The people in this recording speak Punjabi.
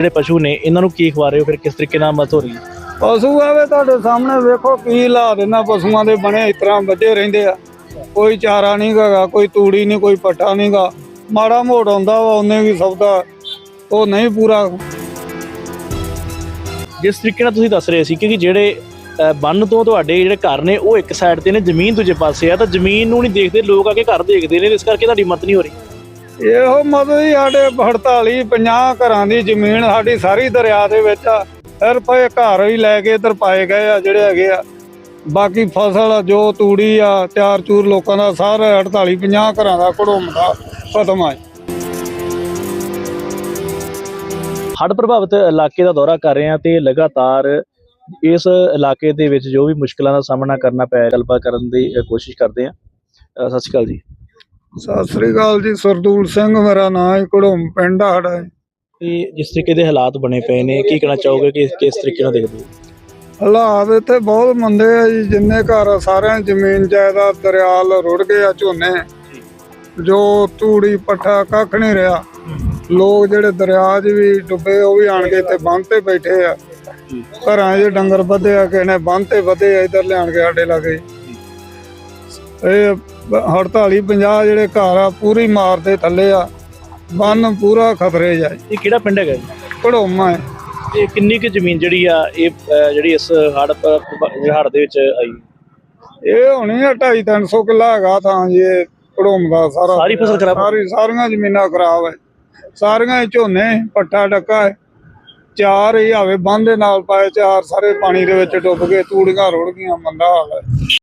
ਜਿਹੜੇ ਪਸ਼ੂ ਨੇ ਇਹਨਾਂ ਨੂੰ ਕੀ ਖਵਾ ਰਹੇ ਹੋ? ਫਿਰ ਕਿਸ ਤਰੀਕੇ ਨਾਲ ਮਤ ਹੋ ਰਹੀ ਹੈ? ਪਸ਼ੂ ਆਵੇ ਤੁਹਾਡੇ ਸਾਹਮਣੇ ਵੇਖੋ ਕੀ ਹਾਲਾਤ ਇਹਨਾਂ ਪਸ਼ੂਆਂ ਦੇ ਬਣੇ ਇਸ ਤਰ੍ਹਾਂ ਵੱਜੇ ਰਹਿੰਦੇ ਆ। ਕੋਈ ਚਾਰਾ ਨਹੀਂ ਗਾ ਕੋਈ ਤੂੜੀ ਨਹੀਂ ਕੋਈ ਪੱਠਾ ਨਹੀਂ ਗਾ। ਮਾੜਾ ਮੋੜ ਆਉਂਦਾ ਵਾ ਉਹਨੇ ਵੀ ਸੌਦਾ ਉਹ ਨਹੀਂ ਪੂਰਾ। ਜਿਸ ਤਰੀਕੇ ਨਾਲ ਤੁਸੀਂ ਦੱਸ ਰਹੇ ਸੀ ਕਿ ਜਿਹੜੇ ਅ, ਬੰਨ ਤੋਂ ਤੁਹਾਡੇ ਜਿਹੜੇ ਘਰ ਨੇ ਉਹ ਇੱਕ ਸਾਈਡ ਤੇ ਨੇ ਜ਼ਮੀਨ ਦੂਜੇ ਪਾਸੇ ਆ ਤਾਂ ਜ਼ਮੀਨ ਨੂੰ ਨਹੀਂ ਦੇਖਦੇ ਲੋਕ ਆ ਕੇ ਘਰ ਦੇਖਦੇ ਨੇ ਇਸ ਕਰਕੇ ਤੁਹਾਡੀ ਮਤ ਨਹੀਂ ਹੋ ਰਹੀ। ਇਹੋ ਮਤਲਬ ਹੀ ਸਾਡੇ 48 50 ਘਰਾਂ ਦੀ ਜ਼ਮੀਨ ਸਾਡੀ ਸਾਰੀ ਦਰਿਆ ਦੇ ਵਿੱਚ ਆ। ਸਿਰਫ ਪਏ ਘਰ ਹੀ ਲੈ ਕੇ ਇੱਧਰ ਪਾਏ ਗਏ ਆ ਜਿਹੜੇ ਹੈਗੇ ਆ। ਬਾਕੀ ਫਸਲ ਜੋ ਤੂੜੀ ਆ ਚਾਰ ਚੂਰ ਲੋਕਾਂ ਦਾ ਸਾਰਾ 48 50 ਘਰਾਂ ਦਾ ਘੜੋਮਦਾ ਖਤਮ ਆ ਹੜ੍ਹ ਪ੍ਰਭਾਵਿਤ ਇਲਾਕੇ ਦਾ ਦੌਰਾ ਕਰ ਰਹੇ ਆ ਤੇ ਲਗਾਤਾਰ ਇਸ ਇਲਾਕੇ ਦੇ ਵਿੱਚ ਜੋ ਵੀ ਮੁਸ਼ਕਲਾਂ ਦਾ ਸਾਹਮਣਾ ਕਰਨਾ ਪਿਆ ਗੱਲਬਾਤ ਕਰਨ ਦੀ ਕੋਸ਼ਿਸ਼ ਕਰਦੇ ਹਾਂ। ਸਤਿ ਸ਼੍ਰੀ ਅਕਾਲ ਜੀ। ਸਤਿ ਸ੍ਰੀ ਅਕਾਲ ਜੀ ਸਰਦੂਲ ਸਿੰਘ ਮੇਰਾ ਨਾਮ ਹੈ ਘੜੋਮ ਪਿੰਡ ਆ ਸਾਡਾ ਤੇ ਜਿਸ ਤਰੀਕੇ ਦੇ ਹਾਲਾਤ ਬਣੇ ਪਏ ਨੇ ਕੀ ਕਹਿਣਾ ਚਾਹੋਗੇ ਕਿ ਕਿਸ ਤਰੀਕੇ ਨਾਲ ਦੇਖਦੇ ਹੋ? ਹਾਲਾਤ ਇੱਥੇ ਬਹੁਤ ਮੰਦੇ ਆ ਜੀ ਜਿੰਨੇ ਘਰ ਸਾਰਿਆਂ ਜ਼ਮੀਨ ਜਾਇਦਾਦ ਦਰਿਆਲ ਰੁੜ ਗਏ ਆ ਝੋਨੇ। ਜੋ ਤੂੜੀ ਪੱਠਾ ਕੱਖ ਨਹੀਂ ਰਿਹਾ। ਲੋਕ ਜਿਹੜੇ ਦਰਿਆ 'ਚ ਵੀ ਡੁੱਬੇ ਉਹ ਵੀ ਆਣ ਕੇ ਇੱਥੇ ਬੰਨ ਤੇ ਬੈਠੇ ਆ। ਘਰਾਂ 'ਚ ਡੰਗਰ ਬੱਧੇ ਆ ਕਿਸੇ ਨੇ ਬੰਨ ਤੇ ਵਧੇ ਆ ਇੱਧਰ ਲਿਆਣ ਕੇ ਸਾਡੇ ਲਾਗੇ। ਇਹ 48 50 ਜਿਹੜੇ ਘਰ ਆ ਪੂਰੀ ਮਾਰ ਦੇ ਥੱਲੇ ਆ। ਬੰਨ ਪੂਰਾ ਖਤਰੇ ਜਾਏ ਇਹ ਕਿਹੜਾ ਪਿੰਡ ਹੈਗਾ ਜੀ? ਘੜੋਮਾ ਹੈ। ਤੇ ਕਿੰਨੀ ਕੁ ਜ਼ਮੀਨ ਜਿਹੜੀ ਆ ਇਹ ਜਿਹੜੀ ਇਸ ਹੜ੍ਹ ਪ- ਹੜ੍ਹ ਦੇ ਵਿੱਚ ਆਈ? ਇਹ ਹੋਣੀ ਆ 2.5 300 ਕਿੱਲਾ ਹੈਗਾ ਤਾਂ ਜੀ ਇਹ ਘੜੋਮ ਦਾ ਸਾਰਾ। ਸਾਰੀ ਫਸਲ ਖਰਾਬ ਸਾਰੀ ਸਾਰੀਆਂ ਜ਼ਮੀਨਾਂ ਖਰਾਬ ਹੈ ਸਾਰੀਆਂ ਹੀ ਝੋਨੇ ਪੱਟਾ ਡੱਕਾ ਹੈ। ਚਾਰ ਹੀ ਆਵੇ ਬੰਦ ਦੇ ਨਾਲ ਪਾਏ ਚਾਰ ਸਾਰੇ ਪਾਣੀ ਦੇ ਵਿੱਚ ਡੁੱਬ ਗਏ ਤੂੜੀਆਂ ਰੁੜ ਗਈਆਂ ਮੰਦਾ ਹਾਲ ਹੈ।